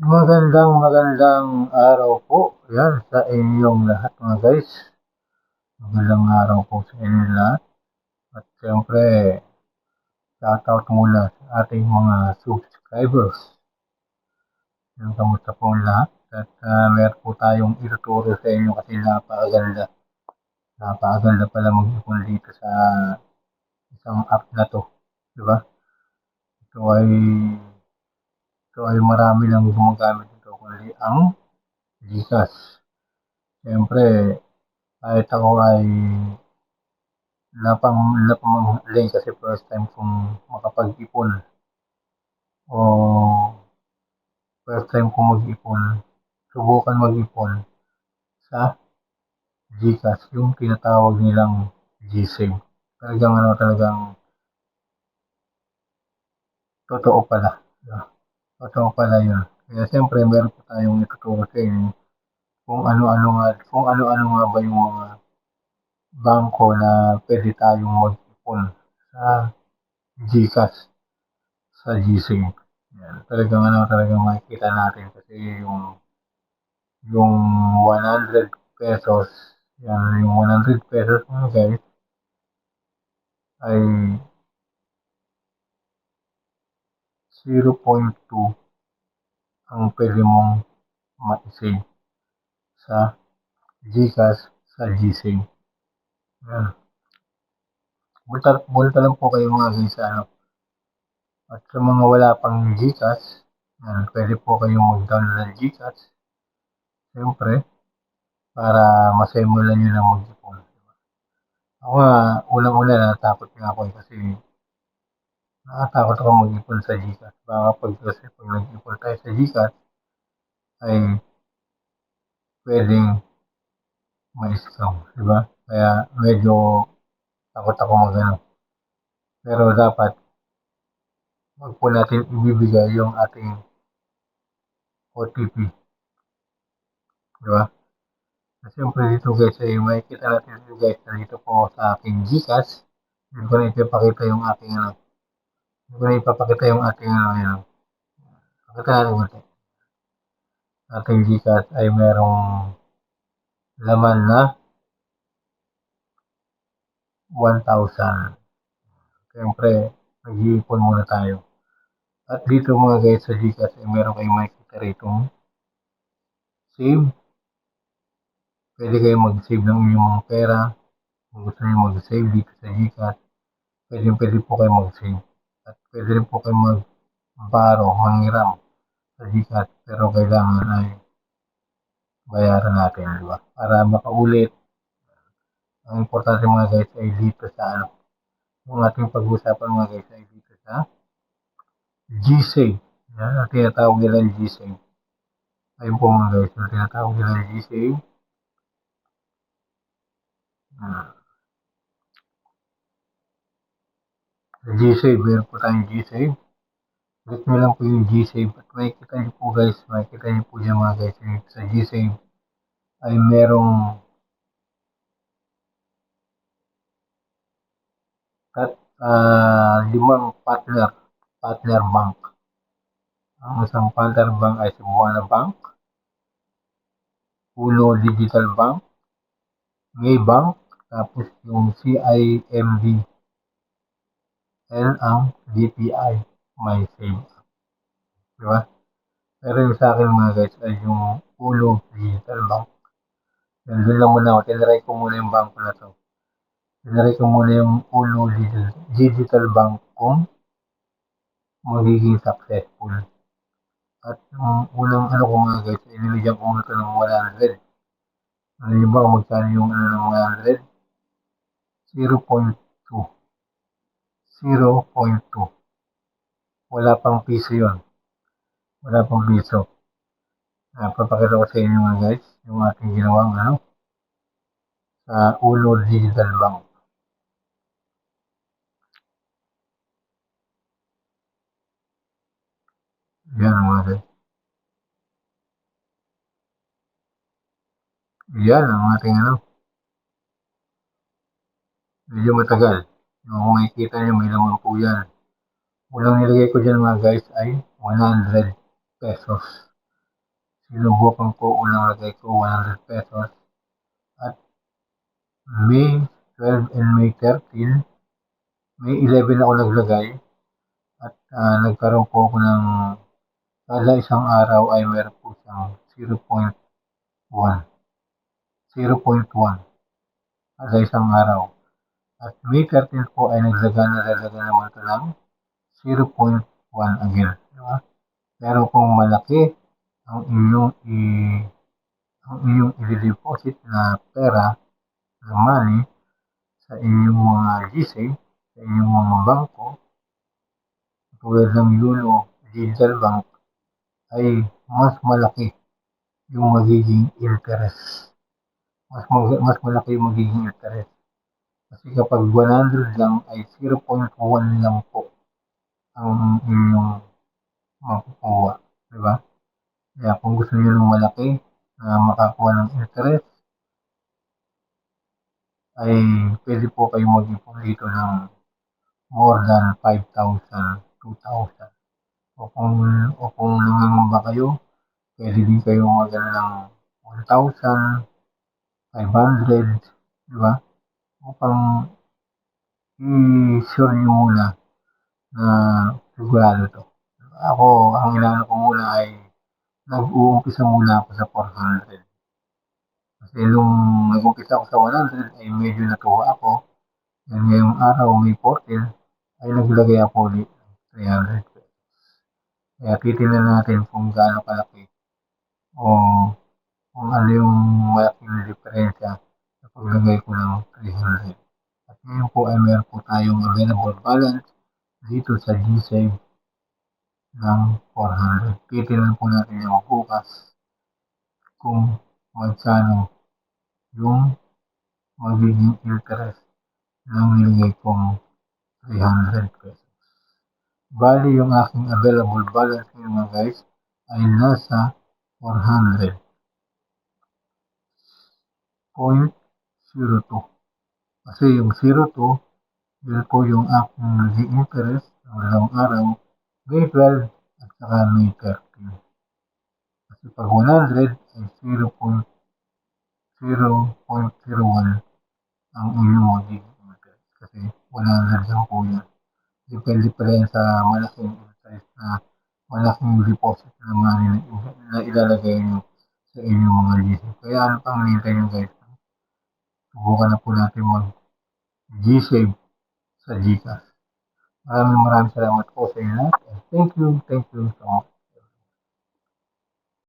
Magandang magandang araw po. Yan sa inyong lahat mga guys. Magandang araw po sa inyong lahat. At siyempre, shoutout muna sa ating mga subscribers. Yan, kamusta po lahat? At uh, meron po tayong ituturo sa inyo kasi napakaganda. Napakaganda pala mag-ipon dito sa isang app na to. Diba? Ito ay ito ay marami lang gumagamit nito kundi ang Gcash. Siyempre, kahit ako ay napang napamangling kasi first time kong makapag-ipon o first time kong mag-ipon, subukan mag-ipon sa Gcash, yung tinatawag nilang GSave. Talagang ano, talagang totoo pala. Totoo pala yun. Kaya siyempre, meron po tayong ituturo sa inyo kung ano-ano nga, kung ano-ano nga ba yung mga bangko na pwede tayong mag-ipon sa GCash, sa GSync. Yan. Talagang ano, talagang makikita natin kasi yung yung 100 pesos, yan, yung 100 pesos mga guys, ay 0.2 ang pwede mong ma-save sa GCash sa GSave. Yan. Bulta, bulta lang po kayo mga guys sa ano. At sa mga wala pang GCash, yan, pwede po kayong mag-download ng GCash. Siyempre, para masimulan nyo na mag-ipon. Ako nga, unang-una natakot nga ako eh, kasi Nakatakot ako mag-ipon sa Gcash. Baka pag kasi pag nag-ipon tayo sa Gcash, ay pwedeng ma-scam, di ba? Kaya medyo takot ako mag ano. Pero dapat wag po natin ibibigay yung ating OTP. Di ba? Siyempre dito guys ay makikita natin dito guys na dito po sa aking Gcash. Hindi ko na ipapakita yung aking ano, na ipapakita yung ating ano, yun. Pakita natin konti. Ating Gcash ay merong laman na 1,000. Siyempre, nag-iipon muna tayo. At dito mga guys sa Gcash ay meron kayong makikita rito save. Pwede kayo mag-save ng inyong mga pera. Kung gusto niyo mag-save dito sa Gcash, pwede, pwede po kayo mag-save. Pwede rin po kayo mag-baro, manghiram sa Gcash. Pero kailangan ay bayaran natin, di ba? Para makaulit. Ang importante mga guys ay dito sa ano. Yung ating pag-usapan mga guys ay dito sa G-Save. Yan, ang tinatawag nila G-Save. Ayun po mga guys, ang tinatawag nila G-Save. Hmm. G-Save, meron po tayong G-Save. Click nyo lang po yung G-Save at makikita nyo po guys, makikita nyo po dyan mga guys, sa G-Save ay merong at uh, limang partner, partner bank. Ang isang partner bank ay Cebuana Bank, Uno Digital Bank, May Bank, tapos yung CIMB, and ang DPI, MySave. Di ba? Pero yung sa akin mga guys ay yung Uno Digital Bank. Yan, doon lang muna ako. Tinaray ko muna yung banko na to. Tinaray ko muna yung Uno Digital Bank kung magiging successful. At yung unang ano ko mga guys, inilagyan ko muna ito ng 100. Ano nyo ba kung magkano yung ano ng 100? 0.2. 0.2. Wala pang piso yon wala pong piso. Uh, papakita ko sa inyo mga guys, yung ating ginawang ano, sa Ulo Digital Bank. Yan mga guys. Yan ang ating ano. Medyo matagal. Kung makikita nyo, may laman po yan. Unang nilagay ko dyan mga guys ay 100 pesos. sinubukan ko unang lagay ko 100 pesos at May 12 and May 13, May 11 ako naglagay at uh, nagkaroon po ako ng kada isang araw ay meron po siyang 0.1 0.1 kada isang araw. At May 13 po ay naglaga na naglaga naman ito ng 0.1 again. Diba? Pero kung malaki ang inyong i ang inyong i-deposit na pera na money sa inyong mga GSave, sa inyong mga bangko, tulad ng Yulo Digital Bank, ay mas malaki yung magiging interest. Mas, mas malaki yung magiging interest. Kasi kapag 100 lang ay 0.1 lang po ang inyong makukuha. Diba? Kaya kung gusto niyo ng malaki na makakuha ng interest, ay pwede po kayo mag-ipon dito ng more than 5,000, 2,000. O kung, o kung nangangamba kayo, pwede din kayo mag ng 1,000, 500, di ba? Upang i-sure nyo muna na sigurado to. Ako, ang inaano ko muna ay nag-uumpisa muna ako sa 400. Kasi nung nag-umpisa ako sa 100 ay medyo natuwa ako. And ngayong araw, may 14, ay naglagay ako ulit ng 300 pesos. Kaya titignan natin kung gaano kalaki o kung ano yung malaking diferensya paglagay ko ng 300. At ngayon po ay meron po tayong available balance dito sa GSave ng 400. Titignan po natin yung bukas kung magkano yung magiging interest ng nilagay kong 300 pesos. Bali, yung aking available balance ngayon mga guys ay nasa 400. 0.02. Kasi yung 02, yun po yung aking naging interest ng dalawang araw, May 12 at saka May 13. Kasi pag 100 ay 0.01 ang inyong magiging interest. Kasi 100 lang po yan. Depende pa rin sa malaking interest na malaking deposit na na ilalagay nyo sa inyong mga GC. Kaya ano pang nintay nyo guys? Subukan na po natin mag G-Save sa Gcash. Maraming maraming salamat po sa inyo. Thank you, thank you so much.